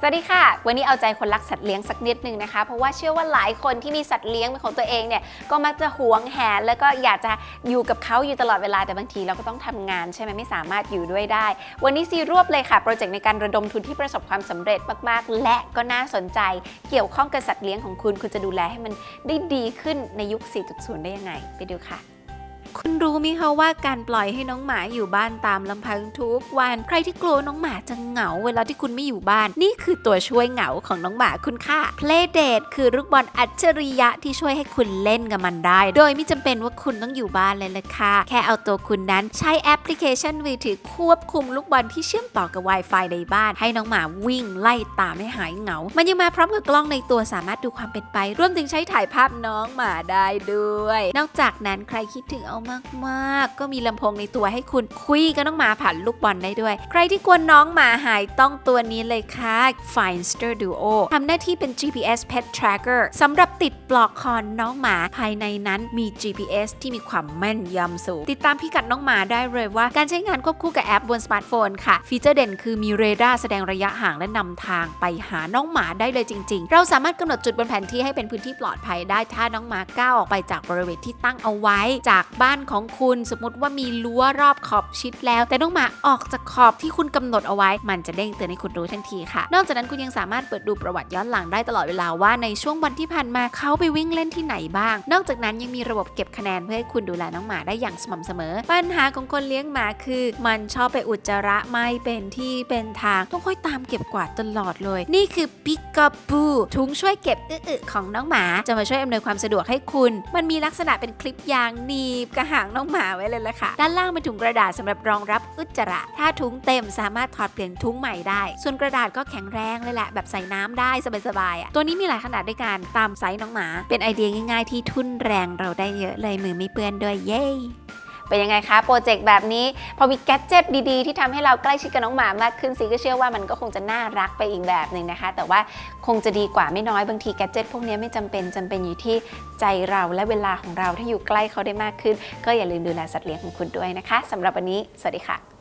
สวัสดีค่ะ วันนี้เอาใจคนรักสัตว์เลี้ยงสักนิดนึงนะคะ เพราะว่าเชื่อว่าหลายคนที่มีสัตว์เลี้ยงเป็นของตัวเองเนี่ยก็มักจะหวงแหนแล้วก็อยากจะอยู่กับเขาอยู่ตลอดเวลาแต่บางทีเราก็ต้องทำงานใช่ไหมไม่สามารถอยู่ด้วยได้ วันนี้ซีรวบเลยค่ะโปรเจกต์ในการระดมทุนที่ประสบความสำเร็จมากๆ และก็น่าสนใจ เกี่ยวข้องกับสัตว์เลี้ยงของคุณคุณจะดูแลให้มันได้ดีขึ้นในยุค 4.0 ได้ยังไง ไปดูค่ะ คุณรู้ไหมคะว่าการปล่อยให้น้องหมาอยู่บ้านตามลำพังทุกวันใครที่กลัวน้องหมาจะเหงาเวลาที่คุณไม่อยู่บ้าน นี่คือตัวช่วยเหงาของน้องหมาคุณค่ะ Playdate คือลูกบอลอัจฉริยะที่ช่วยให้คุณเล่นกับมันได้ โดยไม่จำเป็นว่าคุณต้องอยู่บ้านเลยละค่ะ แค่เอาตัวคุณนั้นใช้แอปพลิเคชันมือถือควบคุมลูกบอลที่เชื่อมต่อกับ Wi-Fi ในบ้าน ให้น้องหมาวิ่งไล่ตามให้หายเหงา มันยังมาพร้อมกับกล้องในตัวสามารถดูความเป็นไป รวมถึงใช้ถ่ายภาพน้องหมาได้ด้วย นอกจากนั้นใครคิดถึงเอามากๆ ก็มีลำโพงในตัวให้คุณคุยกับน้องหมาผ่านลูกบอลได้ด้วย ใครที่กลัวน้องหมาหายต้องตัวนี้เลยค่ะ Finster Duo ทำหน้าที่เป็น GPS Pet Tracker สำหรับติดปลอกคอน้องหมาภายในนั้นมี GPS ที่มีความแม่นยำสูง ติดตามพิกัดน้องหมาได้เลยว่า การใช้งานควบคู่กับแอปบนสมาร์ทโฟนค่ะ ฟีเจอร์เด่นคือมีเรดาร์แสดงระยะห่างและนำทางไปหาน้องหมาได้เลยจริง ๆ เราสามารถกำหนดจุดบนแผนที่ให้เป็นพื้นที่ปลอดภัยได้ถ้าน้องหมาก้าวออกไปจากบริเวณที่ตั้งเอาไว้จากบ้านของคุณ สมมติว่ามีรั้วรอบขอบชิดแล้ว แต่น้องหมาออกจากขอบที่คุณกำหนดเอาไว้ มันจะเด้งเตือนให้คุณรู้ทันทีค่ะ นอกจากนั้นคุณยังสามารถเปิดดูประวัติย้อนหลังได้ตลอดเวลาว่าในช่วงวันที่ผ่านมาเขาไปวิ่งเล่นที่ไหนบ้าง นอกจากนั้นยังมีระบบเก็บคะแนนเพื่อให้คุณดูแลน้องหมาได้อย่างสม่ำเสมอ ปัญหาของคนเลี้ยงหมาคือ มันชอบไปอุจจาระไม่เป็นที่เป็นทางต้องค่อยตามเก็บกวาดตลอดเลย นี่คือปิกาบูถุงช่วยเก็บอึๆของน้องหมา จะมาช่วยอำนวยความสะดวกให้คุณ มันมีลักษณะเป็นคลิปยางหนีบกระหางน้องหมาไว้เลยละค่ะ ด้านล่างเป็นถุงกระดาษสำหรับรองรับอุจจาระ ถ้าถุงเต็มสามารถถอดเปลี่ยนถุงใหม่ได้ ส่วนกระดาษก็แข็งแรงเลยแหละ แบบใส่น้ำได้สบายๆอะ ตัวนี้มีหลายขนาดด้วยกันตามไซส์น้องหมา เป็นไอเดียง่าย ๆ ที่ทุนแรงเราได้เยอะเลยมือไม่เปื้อนด้วยเย้ เป็นยังไงคะโปรเจกต์แบบนี้พอมีแกจเจิตดีๆ ที่ทำให้เราใกล้ชิดกับน้องหมามากขึ้นซีก็เชื่อว่ามันก็คงจะน่ารักไปอีกแบบหนึ่งนะคะ แต่ว่าคงจะดีกว่าไม่น้อยบางทีแกจเจิตพวกนี้ไม่จำเป็นจำเป็นอยู่ที่ใจเราและเวลาของเราถ้าอยู่ใกล้เขาได้มากขึ้น ก็อย่าลืมดูแลสัตว์เลี้ยงของคุณด้วยนะคะสำหรับวันนี้ สวัสดีค่ะ